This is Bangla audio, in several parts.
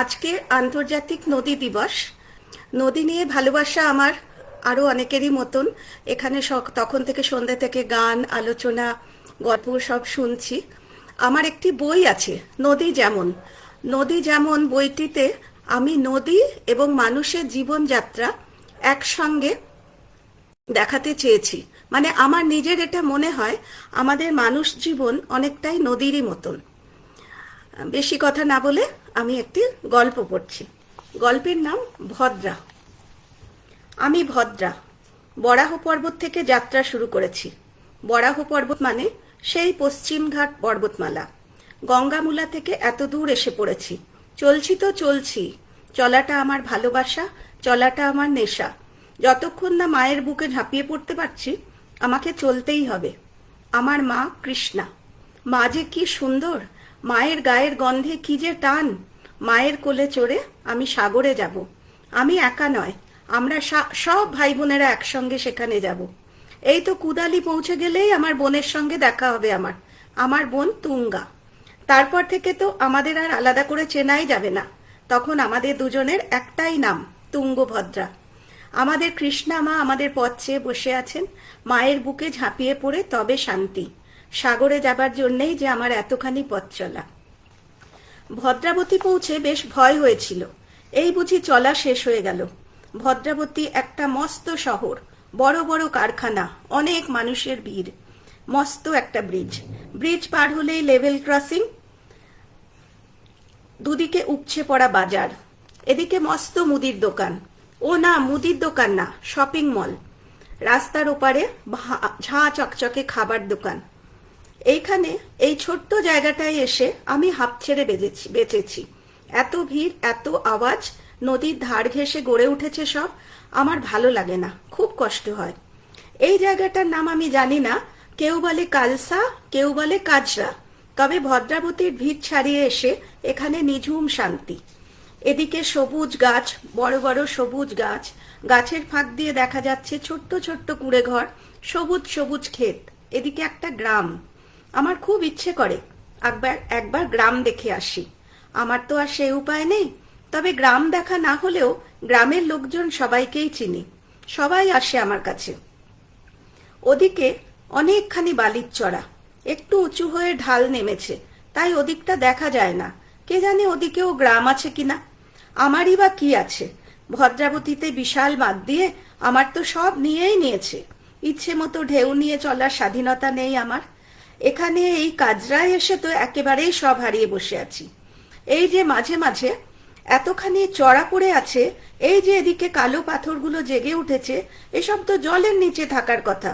আজকে আন্তর্জাতিক নদী দিবস। নদী নিয়ে ভালোবাসা আমার আরও অনেকেরই মতন। এখানে তখন থেকে সন্ধ্যে থেকে গান, আলোচনা, গল্প সব শুনছি। আমার একটি বই আছে, নদী যেমন। নদী যেমন বইটিতে আমি নদী এবং মানুষের জীবনযাত্রা একসঙ্গে দেখাতে চেয়েছি। মানে আমার নিজের এটা মনে হয়, আমাদের মানুষ জীবন অনেকটাই নদীরই মতন। বেশি কথা না বলে আমি একটি গল্প পড়ছি। গল্পের নাম ভদ্রা। আমি ভদ্রা। বরাহ পর্বত থেকে যাত্রা শুরু করেছি। বরাহ পর্বত মানে সেই পশ্চিমঘাট পর্বতমালা। গঙ্গামূলা থেকে এত দূর এসে পড়েছি। চলছি তো চলছি। চলাটা আমার ভালোবাসা, চলাটা আমার নেশা। যতক্ষণ না মায়ের বুকে ঝাঁপিয়ে পড়তে পারছি, আমাকে চলতেই হবে। আমার মা কৃষ্ণা। মা যে কি সুন্দর মায়ের গায়ের গন্ধে কি যে টান। মায়ের কোলে চড়ে আমি সাগরে যাব। আমি একা নয়, আমরা সব ভাই বোনেরা একসঙ্গে সেখানে যাব। এই তো কুদালি পৌঁছে গেলেই আমার বোনের সঙ্গে দেখা হবে আমার। আমার বোন তুঙ্গা। তারপর থেকে তো আমাদের আর আলাদা করে চেনাই যাবে না। তখন আমাদের দুজনের একটাই নাম, তুঙ্গভদ্রা। আমাদের কৃষ্ণা মা আমাদের পথ চেয়ে বসে আছেন, মায়ের বুকে ঝাঁপিয়ে পড়ে তবে শান্তি। সাগরে যাবার জন্যেই যে আমার এতখানি পথ চলা। ভদ্রাবতী পৌঁছে বেশ ভয় হয়েছিল। এই বুঝি চলা শেষ হয়ে গেল। ভদ্রাবতী একটা মস্ত শহর, বড় বড় কারখানা, অনেক মানুষের ভিড়। মস্ত একটা ব্রিজ ব্রিজ পার হলেই লেভেল ক্রসিং দুদিকে উপচে পড়া বাজার, এদিকে মস্ত মুদির দোকান। ও না, মুদির দোকান না শপিং মল রাস্তার ওপারে ঝাঁ চকচকে খাবার দোকান। এইখানে এই ছোট্ট জায়গাটায় এসে আমি হাঁপ ছেড়ে বেজেছি বেঁচেছি। এত ভিড়, এত আওয়াজ, নদীর ধার ঘেঁষে গড়ে উঠেছে সব, আমার ভালো লাগে না, খুব কষ্ট হয়। এই জায়গাটার নাম আমি জানি না, কেউ বলে কালসা, কেউ বলে কাজরা, তবে ভদ্রাবতীর ভিড় ছাড়িয়ে এসে এখানে নিঝুম শান্তি। এদিকে সবুজ গাছ, বড় বড় সবুজ গাছ, গাছের ফাঁক দিয়ে দেখা যাচ্ছে ছোট্ট ছোট্ট কুড়ে ঘর সবুজ সবুজ ক্ষেত, এদিকে একটা গ্রাম। আমার খুব ইচ্ছে করে। একবার একবার গ্রাম দেখে আসি। আমার তো আর সে উপায় নেই। তবে গ্রাম দেখা না হলেও গ্রামের লোকজন সবাইকেই চিনি। সবাই আসে আমার কাছে। ওদিকে অনেকখানি বালির চড়া। একটু উঁচু হয়ে ঢাল নেমেছে। তাই ওদিকটা দেখা যায় না। কে জানে ওদিকেও গ্রাম আছে কিনা? আমারই বা কি আছে? ভদ্রাবতীতে বিশাল বাদ দিয়ে আমার তো সব নিয়েই নিয়েছে। ইচ্ছে মতো ঢেউ নিয়ে চলার স্বাধীনতা নেই আমার। এখানে এই কাজরায় এসে তো একেবারেই সব হারিয়ে বসে আছি। এই যে মাঝে মাঝে এতখানি চড়া পড়ে আছে, এই যে এদিকে কালো পাথরগুলো জেগে উঠেছে, এসব তো জলের নিচে থাকার কথা।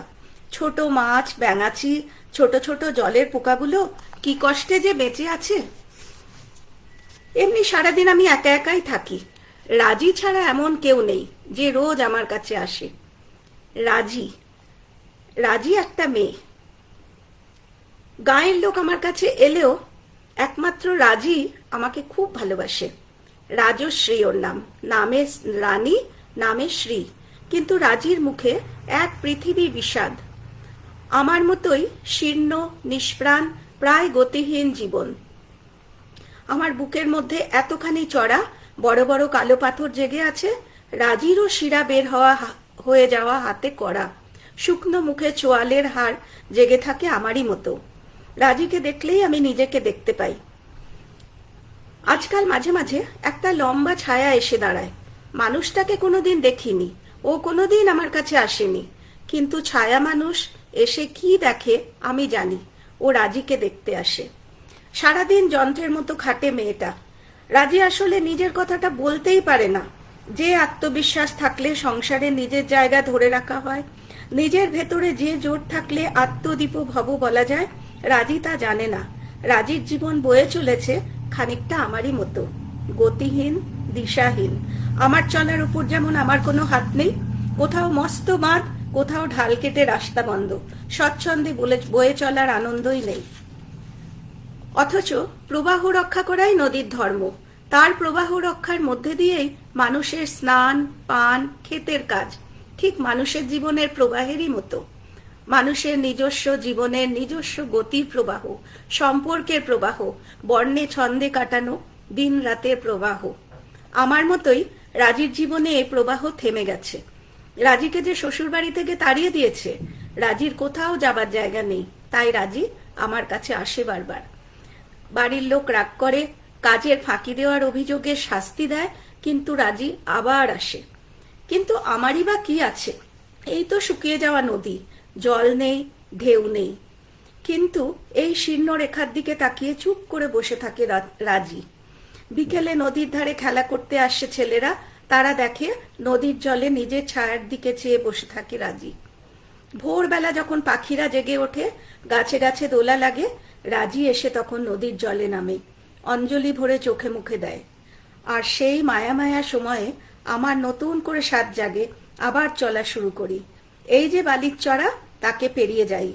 ছোট মাছ, ব্যাঙাচি, ছোট ছোট জলের পোকাগুলো কি কষ্টে যে বেঁচে আছে? এমনি সারাদিন আমি একা একাই থাকি। রাজি ছাড়া এমন কেউ নেই যে রোজ আমার কাছে আসে। রাজি। রাজি একটা মেয়ে। গাঁয়ের লোক আমার কাছে এলেও একমাত্র রাজি আমাকে খুব ভালোবাসে। রাজশ্রী ওর নাম। নামে রানী, নামে শ্রী। কিন্তু রাজির মুখে এক পৃথিবী বিষাদ। আমার মতোই শীর্ণ, নিষ্প্রাণ, প্রায় গতিহীন জীবন। আমার বুকের মধ্যে এতখানি চড়া, বড় বড় কালো পাথর জেগে আছে, রাজিরও শিরা বের হওয়া হয়ে যাওয়া হাতে করা শুকনো মুখে চোয়ালের হার জেগে থাকে আমারই মতো। রাজিকে দেখলেই আমি নিজেকে দেখতে পাই। আজকাল মাঝে মাঝে একটা লম্বা ছায়া এসে দাঁড়ায়। মানুষটাকে কোনোদিন দেখিনি। ও কোনোদিন আমার কাছে আসেনি। কিন্তু ছায়া মানুষ এসে কি দেখে আমি জানি। ও রাজিকে দেখতে আসে। সারাদিন যন্ত্রের মতো খাটে মেয়েটা। রাজি আসলে নিজের কথাটা বলতেই পারে না। যে আত্মবিশ্বাস থাকলে সংসারে নিজের জায়গা ধরে রাখা হয়, নিজের ভেতরে যে জোর থাকলে আত্মদীপ ভব বলা যায় রাজি তা জানে না। রাজির জীবন বয়ে চলেছে খানিকটা আমারই মতো। গতিহীন, দিশাহীন। আমার চলার উপর যেমন আমার কোনো হাত নেই, কোথাও মস্ত বাঁধ, কোথাও ঢাল কেটে রাস্তা বন্ধ। স্বচ্ছন্দে বলে, বয়ে চলার আনন্দই নেই। অথচ প্রবাহ রক্ষা করাই নদীর ধর্ম। তার প্রবাহ রক্ষার মধ্যে দিয়েই মানুষের স্নান, পান, ক্ষেতের কাজ ঠিক মানুষের জীবনের প্রবাহেরই মতো। মানুষের নিজস্ব জীবনের নিজস্ব গতির প্রবাহ, সম্পর্কের প্রবাহ, বর্ণে ছন্দে কাটানো দিন রাতের প্রবাহ। আমার মতোই রাজির জীবনে এই প্রবাহ থেমে গেছে। রাজিকে যে শ্বশুরবাড়ি থেকে তাড়িয়ে দিয়েছে, রাজির কোথাও যাবার জায়গা নেই, তাই রাজি আমার কাছে আসে বারবার। বাড়ির লোক রাগ করে, কাজের ফাঁকি দেওয়ার অভিযোগে শাস্তি দেয়, কিন্তু রাজি আবার আসে। কিন্তু আমারই বা কি আছে? এই তো শুকিয়ে যাওয়া নদী জল নেই, ঢেউ নেই। কিন্তু এই শীর্ণ রেখার দিকে তাকিয়ে চুপ করে বসে থাকে রাজি। বিকেলে নদীর ধারে খেলা করতে আসছে ছেলেরা, তারা দেখে নদীর জলে নিজের ছায়ার দিকে চেয়ে বসে থাকে রাজি। ভোরবেলা যখন পাখিরা জেগে ওঠে, গাছে গাছে দোলা লাগে, রাজি এসে তখন নদীর জলে নামে, অঞ্জলি ভরে চোখে মুখে দেয়। আর সেই মায়া মায়া সময়ে আমার নতুন করে সাত জাগে, আবার চলা শুরু করি। এই যে বালির চড়া তাকে পেরিয়ে যাই।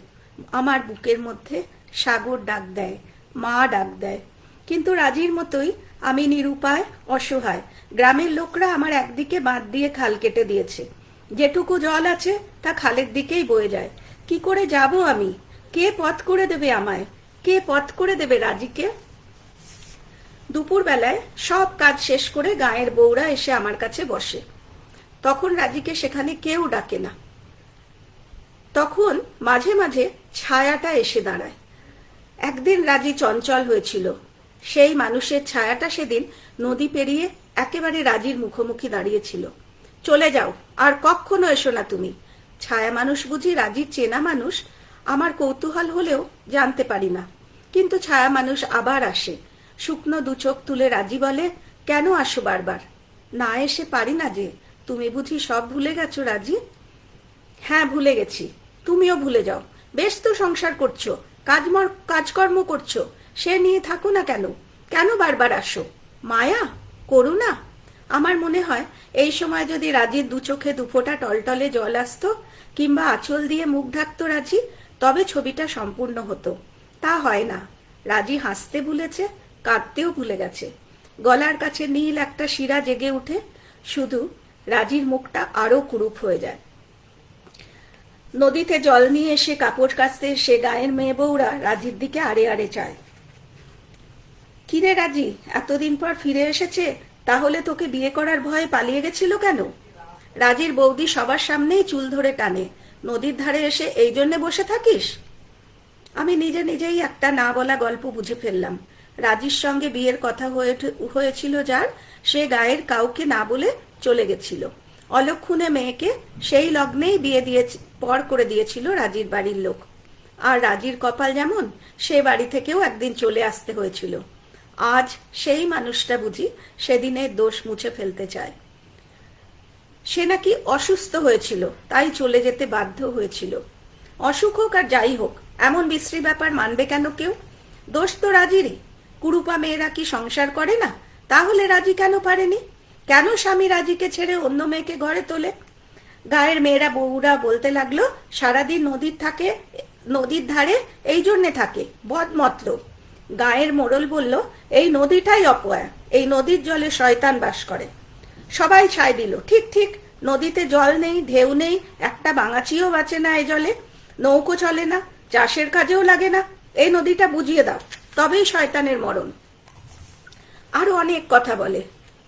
আমার বুকের মধ্যে সাগর ডাক দেয়, মা ডাক দেয়। কিন্তু রাজির মতোই আমি নিরুপায়, অসহায়। গ্রামের লোকরা আমার একদিকে বাঁধ দিয়ে খাল কেটে দিয়েছে। যেটুকু জল আছে তা খালের দিকেই বয়ে যায়। কি করে যাব আমি? কে পথ করে দেবে আমায়? কে পথ করে দেবে রাজিকে? দুপুরবেলায় সব কাজ শেষ করে গায়ের বউরা এসে আমার কাছে বসে। তখন রাজিকে সেখানে কেউ ডাকে না। তখন মাঝে মাঝে ছায়াটা এসে দাঁড়ায়। একদিন রাজি চঞ্চল হয়েছিল। সেই মানুষের ছায়াটা সেদিন নদী পেরিয়ে একেবারে রাজির মুখোমুখি দাঁড়িয়েছিল। চলে যাও, আর কখনো এসো না তুমি। ছায়া মানুষ বুঝি রাজির চেনা মানুষ, আমার কৌতূহল হলেও জানতে পারি না। কিন্তু ছায়া মানুষ আবার আসে। শুকনো দু চোখ তুলে রাজি বলে, কেন আসো বারবার? না এসে পারি না যে, তুমি বুঝি সব ভুলে গেছো রাজি? হ্যাঁ ভুলে গেছি। তুমিও ভুলে যাও। বেশ তো সংসার করছ, কাজমর কাজকর্ম করছ, সে নিয়ে থাকো না কেন? কেন বারবার আসো? মায়া? করুণা? আমার মনে হয় এই সময় যদি রাজির দু চোখে দুফোঁটা টলটলে জল আসতো, কিংবা আঁচল দিয়ে মুখ ঢাকতো রাজি, তবে ছবিটা সম্পূর্ণ হতো। তা হয় না। রাজি হাসতে ভুলেছে, কাঁদতেও ভুলে গেছে। গলার কাছে নীল একটা শিরা জেগে উঠে, শুধু রাজির মুখটা আরও কুরুপ হয়ে যায়। নদীতে জল নিয়ে এসে কাপড় কাচতে সে গায়ের মেয়ে বউরা রাজির দিকে আড়ে আড়ে চায় কিরে রাজি, এতদিন পর ফিরে এসেছে, তাহলে তোকে বিয়ে করার ভয়ে পালিয়ে গেছিল কেন? রাজির বৌদি সবার সামনেই চুল ধরে টানে, নদীর ধারে এসে এই জন্যে বসে থাকিস? আমি নিজে নিজেই একটা না বলা গল্প বুঝে ফেললাম। রাজির সঙ্গে বিয়ের কথা হয়ে হয়েছিল যার, সে গায়ের কাউকে না বলে চলে গেছিল। অলক্ষণে মেয়েকে সেই লগ্নেই বিয়ে দিয়ে, পর করে দিয়েছিল রাজির বাড়ির লোক। আর রাজির কপাল যেমন, সে বাড়ি থেকেও একদিন চলে আসতে হয়েছিল। আজ সেই মানুষটা বুঝি সেদিনের দোষ মুছে ফেলতে চায়। সে নাকি অসুস্থ হয়েছিল, তাই চলে যেতে বাধ্য হয়েছিল। অসুখ হোক আর যাই হোক, এমন বিশ্রী ব্যাপার মানবে কেন কেউ? দোষ তো রাজিরই। কুরুপা মেয়েরা কি সংসার করে না? তাহলে রাজি কেন পারেনি? কেন স্বামী রাজিকে ছেড়ে অন্য মেয়েকে ঘরে তোলে? গায়ের মেয়েরা বউরা বলতে লাগল, সারাদিন নদীর থাকে, নদীর ধারে এই জন্যে থাকে, বদ মতলব গায়ের মোড়ল বলল, এই নদীটাই অপয়া, এই নদীর জলে শয়তান বাস করে। সবাই ছাই দিল, ঠিক ঠিক, নদীতে জল নেই, ঢেউ নেই, একটা বাঙাচিও বাঁচে না এই জলে, নৌকো চলে না, চাষের কাজেও লাগে না, এই নদীটা বুঝিয়ে দাও, তবেই শয়তানের মরণ। আরও অনেক কথা বলে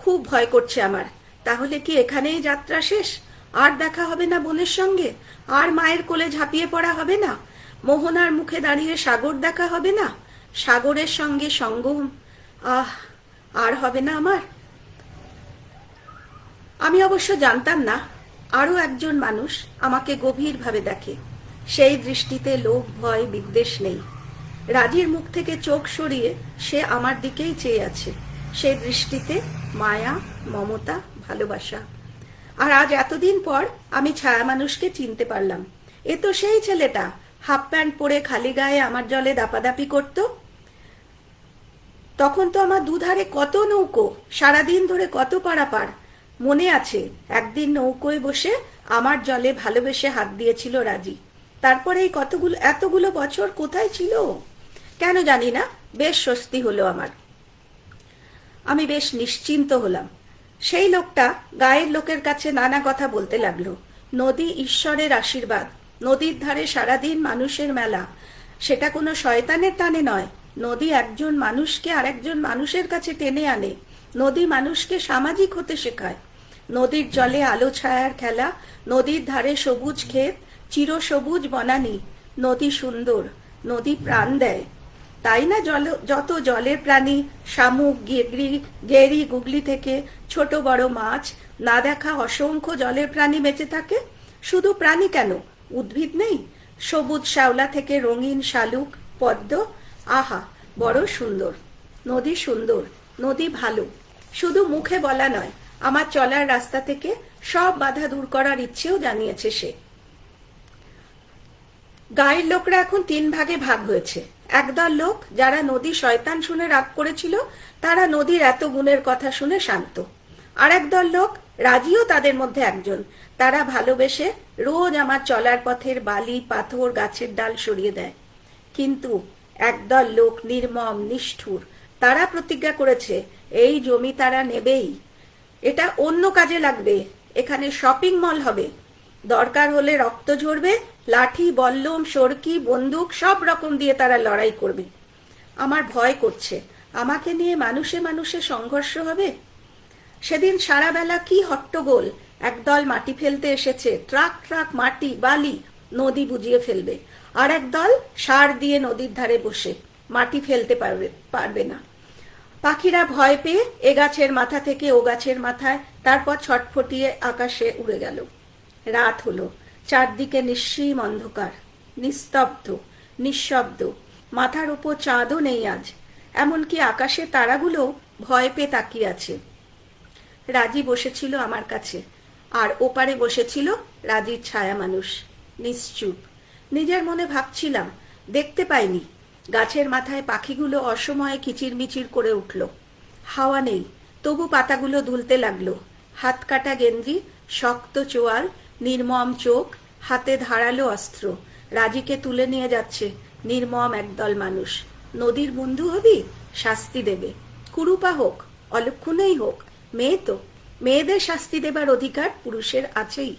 খুব ভয় করছে আমার। তাহলে কি এখানেই যাত্রা শেষ? আর দেখা হবে না বোনের সঙ্গে? আর মায়ের কোলে ঝাঁপিয়ে পড়া হবে না? মোহনার মুখে দাঁড়িয়ে সাগর দেখা হবে না? সাগরের সঙ্গে সঙ্গম? আহ, আর হবে না আমার? আমি অবশ্য জানতাম না, আরও একজন মানুষ আমাকে গভীরভাবে দেখে। সেই দৃষ্টিতে লোভ, ভয়, বিদ্বেষ নেই। রাজির মুখ থেকে চোখ সরিয়ে সে আমার দিকেই চেয়ে আছে। সেই দৃষ্টিতে মায়া, মমতা, ভালোবাসা। আর আজ এতদিন পর আমি ছায়া মানুষকে চিনতে পারলাম। এ তো সেই ছেলেটা, হাফ প্যান্ট পরে খালি গায়ে আমার জলে দাপাদাপি করতো। তখন তো আমার দুধারে কত নৌকো, সারাদিন ধরে কত পারাপার। মনে আছে, একদিন নৌকোয় বসে আমার জলে ভালোবেসে হাত দিয়েছিল রাজি। তারপরে এই কতগুলো, এতগুলো বছর কোথায় ছিল? কেন জানি না, বেশ স্বস্তি হলো আমার। আমি বেশ নিশ্চিন্ত হলাম। সেই লোকটা গায়ের লোকের কাছে নানা কথা বলতে লাগল। নদী ঈশ্বরের আশীর্বাদ, নদীর ধারে সারাদিন মানুষের মেলা। সেটা কোনো শয়তানের টানে নয়। নদী একজন মানুষকে আরেকজন মানুষের কাছে টেনে আনে। নদী মানুষকে সামাজিক হতে শেখায়। নদীর জলে আলো ছায়ার খেলা, নদীর ধারে সবুজ ক্ষেত, চিরসবুজ বনানি। নদী সুন্দর, নদী প্রাণ দেয়। তাই না জল যত জলের প্রাণী, শামুক, গেগরি, গেরি, গুগলি থেকে ছোট বড় মাছ, না দেখা অসংখ্য জলের প্রাণী বেঁচে থাকে? শুধু প্রাণী কেন? উদ্ভিদ নেই? সবুজ শ্যাওলা থেকে রঙিন শালুক, পদ্ম? আহা, বড় সুন্দর। নদী সুন্দর, নদী ভালো। শুধু মুখে বলা নয়, আমার চলার রাস্তা থেকে সব বাধা দূর করার ইচ্ছেও জানিয়েছে সে। গায়ের লোকরা এখন তিন ভাগে ভাগ হয়েছে। একদল লোক যারা নদী শয়তান শুনে রাগ করেছিল, তারা নদীর এত গুণের কথা শুনে শান্ত। আর একদল লোক রাজিও তাদের মধ্যে একজন। তারা ভালোবেসে রোজ আমার চলার পথের বালি, পাথর, গাছের ডাল সরিয়ে দেয়। কিন্তু একদল লোক নির্মম, নিষ্ঠুর, তারা প্রতিজ্ঞা করেছে, এই জমি তারা নেবেই। এটা অন্য কাজে লাগবে। এখানে শপিং মল হবে। দরকার হলে রক্ত ঝরবে, লাঠি, বল্লম, সরকি, বন্দুক, সব রকম দিয়ে তারা লড়াই করবে। আমার ভয় করছে। আমাকে নিয়ে মানুষে মানুষে সংঘর্ষ হবে? সেদিন সারা বেলা কি হট্টগোল। একদল মাটি ফেলতে এসেছে। ট্রাক ট্রাক, মাটি, বালি, নদী বুঝিয়ে ফেলবে। আর একদল সার দিয়ে নদীর ধারে বসে মাটি ফেলতে পারবে পারবে না। পাখিরা ভয় পেয়ে এ গাছের মাথা থেকে ও গাছের মাথায় তারপর ছটফটিয়ে আকাশে উড়ে গেল। রাত হলো। চারদিকে নিঃসীম অন্ধকার, নিস্তব্ধ, নিঃশব্দ। মাথার উপর চাঁদও নেই আজ। এমনকি আকাশে তারাগুলো ভয় পেয়ে তাকিয়ে আছে। রাজি বসেছিল আমার কাছে। আর ওপারে বসেছিল রাজির ছায়া মানুষ। নিশ্চুপ। নিজের মনে ভাবছিলাম, দেখতে পাইনি। গাছের মাথায় পাখিগুলো অসময়ে কিচিরমিচির করে উঠল। হাওয়া নেই, তবু পাতাগুলো দুলতে লাগল। হাত কাটা গেঞ্জি, শক্ত চোয়াল নির্মম চোখ, হাতে ধারালো অস্ত্র। রাজিকে তুলে নিয়ে যাচ্ছে নির্মম একদল মানুষ। নদীর বন্ধু হবি? শাস্তি দেবে। কুরুপা হোক, অলক্ষণেই হোক, মেয়ে তো। মেয়েদের শাস্তি দেবার অধিকার পুরুষের আছেই।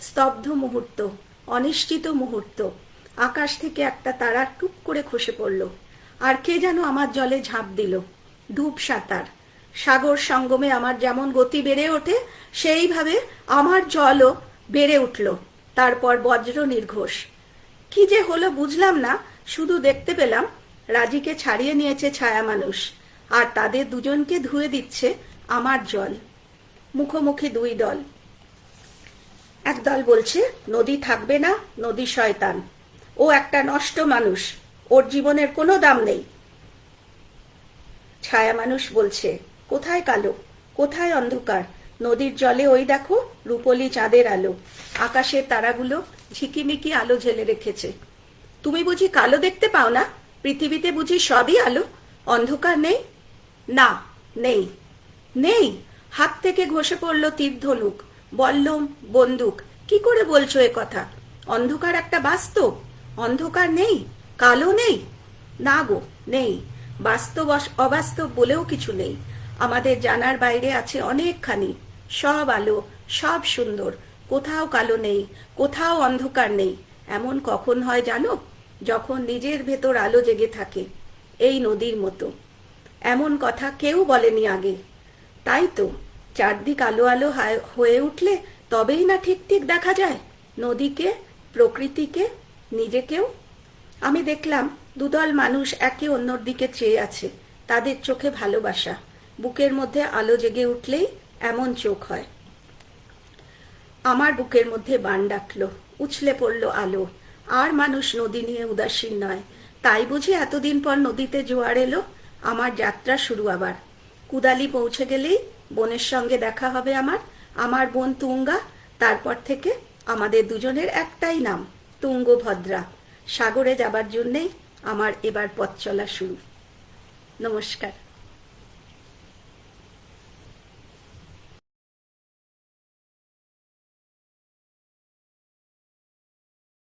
স্তব্ধ মুহূর্ত, অনিশ্চিত মুহূর্ত। আকাশ থেকে একটা তারা টুপ করে খসে পড়ল। আর কে যেন আমার জলে ঝাঁপ দিল। ডুব সাঁতার। সাগর সঙ্গমে আমার যেমন গতি বেড়ে ওঠে, সেইভাবে আমার জলও বেড়ে উঠল। তারপর বজ্র নির্ঘোষ। কি যে হলো বুঝলাম না, শুধু দেখতে পেলাম রাজিকে ছাড়িয়ে নিয়েছে ছায়া মানুষ, আর তাদের দুজনকে ধুয়ে দিচ্ছে আমার জল। মুখোমুখি দুই দল। এক দল বলছে, নদী থাকবে না, নদী শয়তান। ও একটা নষ্ট মানুষ, ওর জীবনের কোনো দাম নেই। ছায়া মানুষ বলছে, কোথায় কালো? কোথায় অন্ধকার? নদীর জলে ওই দেখো রূপলি চাঁদের আলো। আকাশের তারাগুলো ঝিকিমিকি আলো ঝেলে রেখেছে। তুমি বুঝি কালো দেখতে পাও না? পৃথিবীতে বুঝি সবই আলো? অন্ধকার নেই? না, নেই। নেই? হাত থেকে ঘষে পড়ল তীর ধনুক। বল্লম, বন্দুক, কি করে বলছো এ কথা? অন্ধকার একটা বাস্তব? অন্ধকার নেই? কালো নেই? না গো, নেই। বাস্তব অবাস্তব বলেও কিছু নেই। আমাদের জানার বাইরে আছে অনেকখানি। সব আলো, সব সুন্দর। কোথাও কালো নেই, কোথাও অন্ধকার নেই। এমন কখন হয় জানো? যখন নিজের ভেতর আলো জেগে থাকে, এই নদীর মতো। এমন কথা কেউ বলেনি আগে। তাই তো, চারদিক আলো আলো হায়- উঠলে তবেই না ঠিক ঠিক দেখা যায়। নদীকে, প্রকৃতিকে, নিজেকেও। আমি দেখলাম দুদল মানুষ একে অন্যর দিকে চেয়ে আছে, তাদের চোখে ভালোবাসা। বুকের মধ্যে আলো জেগে উঠলেই এমন চোখ হয়। আমার বুকের মধ্যে বান ডাকলো, উছলে পড়ল আলো। আর মানুষ নদী নিয়ে উদাসীন নয়। তাই বুঝি এতদিন পর নদীতে জোয়ার এলো? আমার যাত্রা শুরু আবার। কুদালি পৌঁছে গেলেই বোনের সঙ্গে দেখা হবে আমার। আমার বোন তুঙ্গা, তারপর থেকে আমাদের দুজনের একটাই নাম, তুঙ্গভদ্রা। সাগরে যাবার জন্যেই আমার এবার পথ চলা শুরু। নমস্কার।